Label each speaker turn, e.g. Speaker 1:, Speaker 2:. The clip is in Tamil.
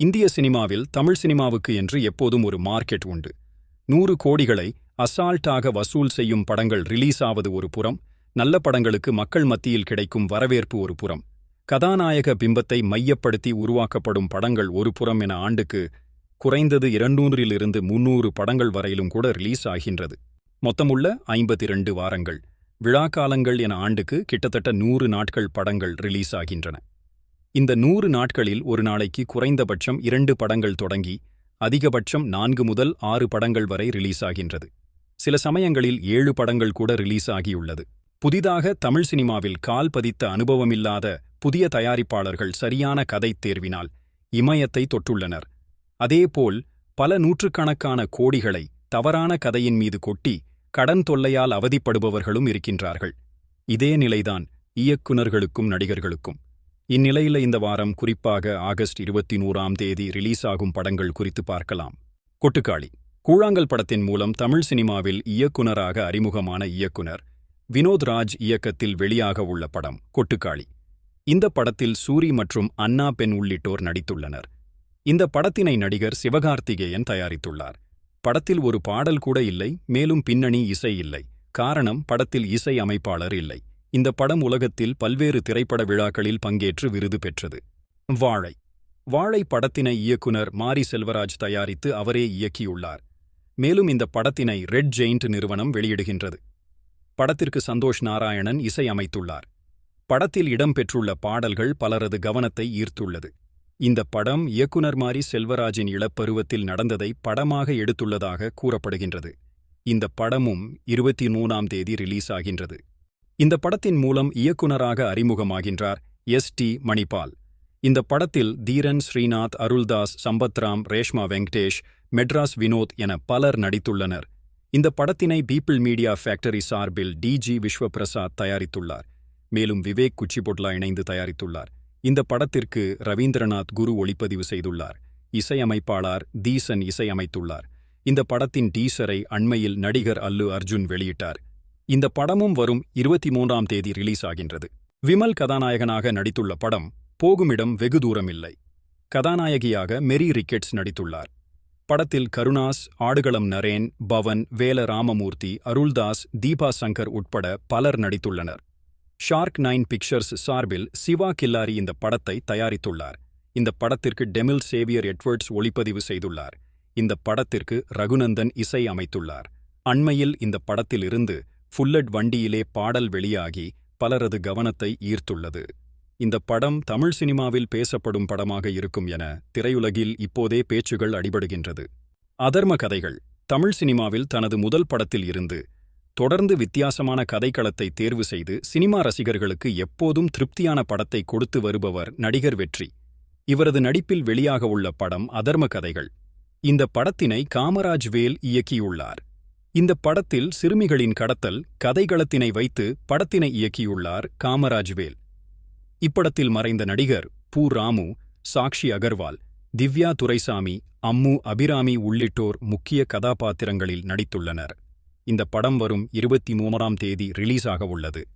Speaker 1: இந்திய சினிமாவில் தமிழ் சினிமாவுக்கு என்று எப்போதும் ஒரு மார்க்கெட் உண்டு. நூறு கோடிகளை அசால்ட்டாக வசூல் செய்யும் படங்கள் ரிலீஸ் ஆவது ஒரு புறம் நல்ல படங்களுக்கு மக்கள் மத்தியில் கிடைக்கும் வரவேற்பு ஒரு புறம். கதாநாயக பிம்பத்தை மையப்படுத்தி உருவாக்கப்படும் படங்கள் ஒரு புறம் என ஆண்டுக்கு குறைந்தது இரண்டூன்றிலிருந்து முன்னூறு படங்கள் வரையிலும் கூட ரிலீஸ் ஆகின்றது. மொத்தமுள்ள ஐம்பத்திரண்டு வாரங்கள் விழாக்காலங்கள் என ஆண்டுக்கு கிட்டத்தட்ட நூறு நாட்கள் படங்கள் ரிலீஸ் ஆகின்றன. இந்த நூறு நாட்களில் ஒரு நாளைக்கு குறைந்தபட்சம் இரண்டு படங்கள் தொடங்கி அதிகபட்சம் நான்கு முதல் ஆறு படங்கள் வரை ரிலீஸ் ஆகின்றது சில சமயங்களில் ஏழு படங்கள் கூட ரிலீஸ் ஆகியுள்ளது புதிதாக தமிழ் சினிமாவில் கால் பதித்த அனுபவமில்லாத புதிய தயாரிப்பாளர்கள் சரியான கதை தேர்வினால் இமயத்தை தொட்டுள்ளனர். அதேபோல் பல நூற்றுக்கணக்கான கோடிகளை தவறான கதையின் மீது கொட்டி கடன் தொல்லையால் அவதிப்படுபவர்களும் இருக்கின்றார்கள். இதே நிலைதான் இயக்குனர்களுக்கும் நடிகர்களுக்கும். இந்நிலையில இந்த வாரம் குறிப்பாக ஆகஸ்ட் இருபத்தி நூறாம் தேதி ரிலீஸ் ஆகும் படங்கள் குறித்து பார்க்கலாம். கொட்டுக்காளி. கூழாங்கல் படத்தின் மூலம் தமிழ் சினிமாவில் இயக்குனராக அறிமுகமான இயக்குனர் வினோத் ராஜ் இயக்கத்தில் வெளியாக உள்ள படம் கொட்டுக்காளி. இந்த படத்தில் சூரி மற்றும் அன்னா பெண் உள்ளிட்டோர் நடித்துள்ளனர். இந்த படத்தினை நடிகர் சிவகார்த்திகேயன் தயாரித்துள்ளார். படத்தில் ஒரு பாடல் கூட இல்லை மேலும் பின்னணி இசை இல்லை. காரணம் படத்தில் இசை அமைப்பாளர் இல்லை. இந்த படம் உலகத்தில் பல்வேறு திரைப்பட விழாக்களில் பங்கேற்று விருது பெற்றது. வாழை. வாழை படத்தினை இயக்குனர் மாரி செல்வராஜ் தயாரித்து அவரே இயக்கியுள்ளார். மேலும் இந்த படத்தினை ரெட் ஜெயிண்ட் நிறுவனம் வெளியிடுகின்றது. படத்திற்கு சந்தோஷ் நாராயணன் இசை அமைத்துள்ளார். படத்தில் இடம்பெற்றுள்ள பாடல்கள் பலரது கவனத்தை ஈர்த்துள்ளது. இந்த படம் இயக்குனர் மாரி செல்வராஜின் இளப்பருவத்தில் நடந்ததை படமாக எடுத்துள்ளதாக கூறப்படுகின்றது. இந்த படமும் இருபத்தி மூணாம் தேதி ரிலீஸ் ஆகின்றது இந்த படத்தின் மூலம் இயக்குனராக அறிமுகமாகின்றார் எஸ் டி மணிபால். இந்த படத்தில் தீரன் ஸ்ரீநாத் அருள்தாஸ் சம்பத்ராம் ரேஷ்மா வெங்கடேஷ் மெட்ராஸ் வினோத் என பலர் நடித்துள்ளனர். இந்த படத்தினை பீப்பிள் மீடியா ஃபேக்டரி சார்பில் டிஜி விஸ்வபிரசாத் தயாரித்துள்ளார். மேலும் விவேக் குச்சிபொட்லா இணைந்து தயாரித்துள்ளார். இந்த படத்திற்கு ரவீந்திரநாத் குரு ஒளிப்பதிவு செய்துள்ளார். இசையமைப்பாளர் தீசன் இசையமைத்துள்ளார். இந்த படத்தின் டீசரை அண்மையில் நடிகர் அல்லு அர்ஜுன் வெளியிட்டார். இந்த படமும் வரும் இருபத்தி மூன்றாம் தேதி ரிலீஸ் ஆகின்றது. விமல் கதாநாயகனாக நடித்துள்ள படம் போகுமிடம் வெகு தூரம் இல்லை கதாநாயகியாக மெரி ரிக்கெட்ஸ் நடித்துள்ளார். படத்தில் கருணாஸ் ஆடுகளம் நரேன் பவன் வேல ராமமூர்த்தி அருள்தாஸ் தீபா சங்கர் உட்பட பலர் நடித்துள்ளனர். ஷார்க் நைன் பிக்சர்ஸ் சார்பில் சிவா கில்லாரி இந்த படத்தை தயாரித்துள்ளார். இந்த படத்திற்கு டெமில் சேவியர் எட்வர்ட்ஸ் ஒளிப்பதிவு செய்துள்ளார். இந்த படத்திற்கு ரகுநந்தன் இசை அமைத்துள்ளார். அண்மையில் இந்த படத்திலிருந்து ஃபுல்லட் வண்டியிலே பாடல் வெளியாகி பலரது கவனத்தை ஈர்த்துள்ளது. இந்த படம் தமிழ் சினிமாவில் பேசப்படும் படமாக இருக்கும் என திரையுலகில் இப்போதே பேச்சுகள் அடிபடுகின்றது. அதர்ம கதைகள். தமிழ் சினிமாவில் தனது முதல் படத்தில் இருந்து தொடர்ந்து வித்தியாசமான கதைக்களத்தை தேர்வு செய்து சினிமா ரசிகர்களுக்கு எப்போதும் திருப்தியான படத்தை கொடுத்து வருபவர் நடிகர் வெற்றி. இவரது நடிப்பில் வெளியாக உள்ள படம் அதர்ம கதைகள். இந்த படத்தினை காமராஜ் வேல் இயக்கியுள்ளார். இந்த படத்தில் சிறுமிகளின் கடத்தல் கதைகளத்தினை வைத்து படத்தினை இயக்கியுள்ளார் காமராஜ்வேல். இப்படத்தில் மறைந்த நடிகர் பூ. ராமு சாக்ஷி அகர்வால் திவ்யா துரைசாமி அம்மு அபிராமி உள்ளிட்டோர் முக்கிய கதாபாத்திரங்களில் நடித்துள்ளனர். இந்த படம் வரும் இருபத்தி மூன்றாம் தேதி ரிலீஸாக உள்ளது.